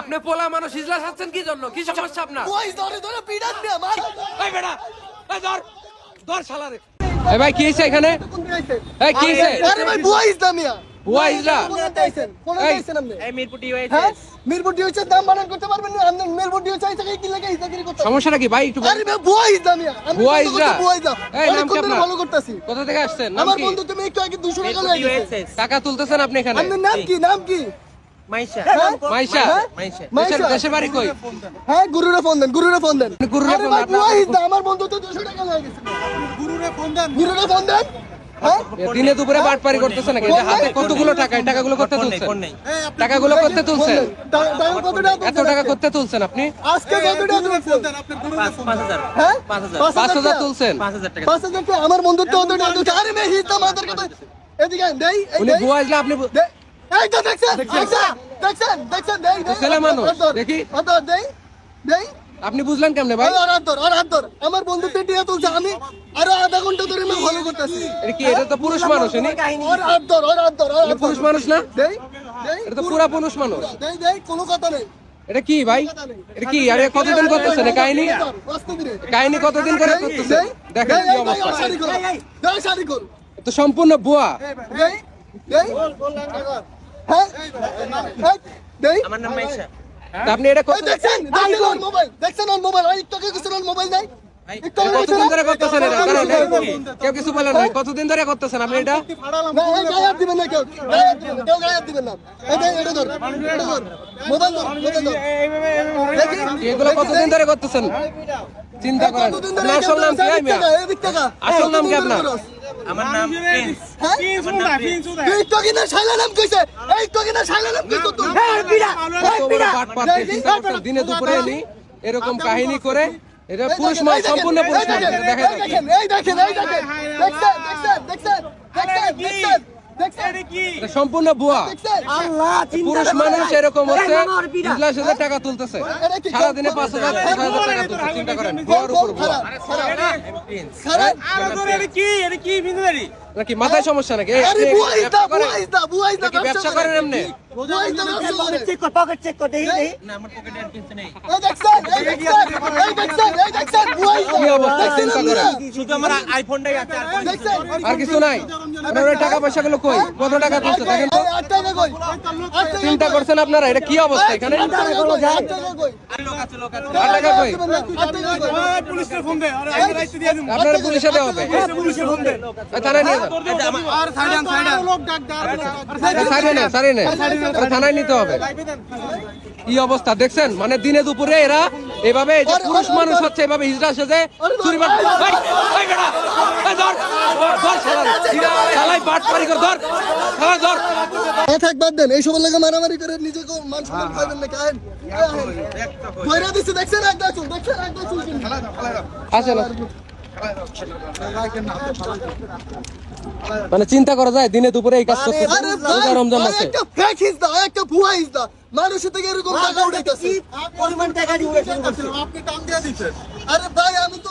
আপনি পোলা মানুষ ইজলাস আছেন কি জন্য? কি সমস্যা আপনার? ওই ধরে ধরে পিড়ান দিয়ে মার। এই বেটা এই ধর ধর শালারে এই ভাই কি হইছে এখানে? এই কি হইছে? আরে ভাই বুয়া ইসলামিয়া বুয়া ইজলা? কোন আইছেন কোন এই। আইছেন আপনি? এই মিরপুটি হ্যাঁ? মিরপুর ডিউচে দাম বানান করতে পারবেন না। আপনি মিরপুর ডিউচে আইছে কি লাগে ইসাগিরি করতে সমস্যাটা কি ভাই একটু আরে ভাই বুয়া ইসলামিয়া আমি বুয়া ইসলাম? বুয়া ইসলাম এই, নাম কি আপনার? ফলো করতেছি। কোথা থেকে আসছেন? নাম কি আমার কি? বন্ধু তুমি একটু আগে 200 টাকা লয়ে গেছে। টাকা তুলতেছেন আপনি এখানে? আপনার নাম কি নাম কি? হ্যাঁ? মাইশা? মাইশা? দেশের মাইশা? দেশের বাড়ি কই? গুরুরে ফোন দেন গুরুরে ফোন দেন। গুরুরে আরে ফোন ভাই দেন, বুয়া আপনার- ইসলাম আমার বন্ধু তো 200 টাকা লয়ে গুরুরে ফোন দেন। গুরুরে ফোন দেন হ্যাঁ? দিনে দুপুরে বাটপারি করতেছেন নাকি? হাতে কতগুলো টাকা এই টাকাগুলো করতে তুলছেন? ফোন নেই। টাকাগুলো করতে তুলছেন? টা- টাকা কত টাকা এত টাকা করতে তুলছেন আপনি? আজকে কত টাকা তুলছেন? হ্যাঁ? টাকা। আমার বন্ধুর তো অত টাকা আরে মেয়ে হিজলা মাদার কথা এদিকে দেই উনি দেই। আপনি এই তো দেখছেন দেখছেন দেখছেন দেখছেন দেই দেই ছেলে মানুষ, দেখি। হাত দেই দেই আপনি বুঝলেন কেমনে ভাই। আমার বন্ধু টিয়া তুলছে আমি আরও আধা ঘণ্টা ধরে আমি ফলো করতেছি এটা কি এটা তো পুরুষ মানুষ পুরুষ মানুষ না দেই দেই এটা তো পুরা পুরুষ মানুষ দেই দেই কোনো কথা নেই এটা কি ভাই এটা কি আরে কতদিন করতেছেন কাহিনী কাহিনী কতদিন করে করতেছেন দেখেন কি অবস্থা তো সম্পূর্ণ বুয়া দেই দেই হ্যাঁ? হ্যাঁ, আমার নাম মাইশা। আপনি এটা কত- দেখছেন? দেখছেন? মোবাইল? দেখছেন ওর মোবাইল? আর একটু কিছু ওর মোবাইল নাই। একটু আগে এটা কিছু কতদিন ধরে করতেছেন এটা? কারণ কেউ কিছু বলে নাই। কতদিন ধরে করতেছেন আপনি এটা? না, এই গায়ে দিবেন না কেউ। গায়ে দিবেন কেউ গায়ে দিবেন না। এই এটা ধর। এটা ধর। মোবাইল ধর মোবাইল ধর। এগুলো কতদিন ধরে করতেছেন? চিন্তা করেন। নাম কি। আসল নাম কি আপনার? আমার নাম প্রিন্স। হ্যাঁ? তুই তো কিনা শাইলা নাম কইছে এই তো কিনা শাইলা নাম কইছো তুই। এই বড়। এই চিন্তা দিনে দুপুরে নি এরকম কাহিনী করে এটা পুরুষ মাল সম্পূর্ণ পুরুষ মাল দেখেন এই দেখেন এই দেখেন দেখছেন দেখছেন দেখছেন দেখছেন দেখছেন দেখছেন। এটা সম্পূর্ণ বুয়া পুরুষ মানুষ এরকম হচ্ছে ইজলাস হাজার টাকা তুলতেছে। সারাদিনে পাঁচ হাজার ছয় হাজার টাকা তুলছে চিন্তা করেন। বুয়ার উপর বুয়া নাকি মাথায় সমস্যা নাকি? ব্যবসা করেন? এমনি? আর কিছু নেই। টাকা পয়সা গুলো কই? কত টাকা তুলছে দেখেন চিন্তা করছেন আপনারা এটা কি অবস্থা এখানে আপনার পুলিশে দেওয়া হবে এই থানায় নিয়ে যান আচ্ছা, থানায় নিতে হবে কি অবস্থা দেখছেন মানে দিনে দুপুরে এরা এভাবে পুরুষ মানুষ হচ্ছে এভাবে হিজড়া সেজে চুরি ধর, ধর ধর শালা ধর না থাক বাদ দেন এই সব লাগে মারামারি করে নিজেকে মান সম্মান খাইবেন না কাহেন। ধরে দিছে দেখছেন চুল দেখছেন চুল। আসেন মানে চিন্তা করা যায় দিনে দুপুরে এই কাজ করতে রমজান মাসে। একটা ফেক ইজদা একটা ভুয়া ইজদা মানুষের থেকে এরকম টাকা উঠাইতেছে। পরিমাণ টাকা দিয়ে উড়েছে আরে ভাই আমি তো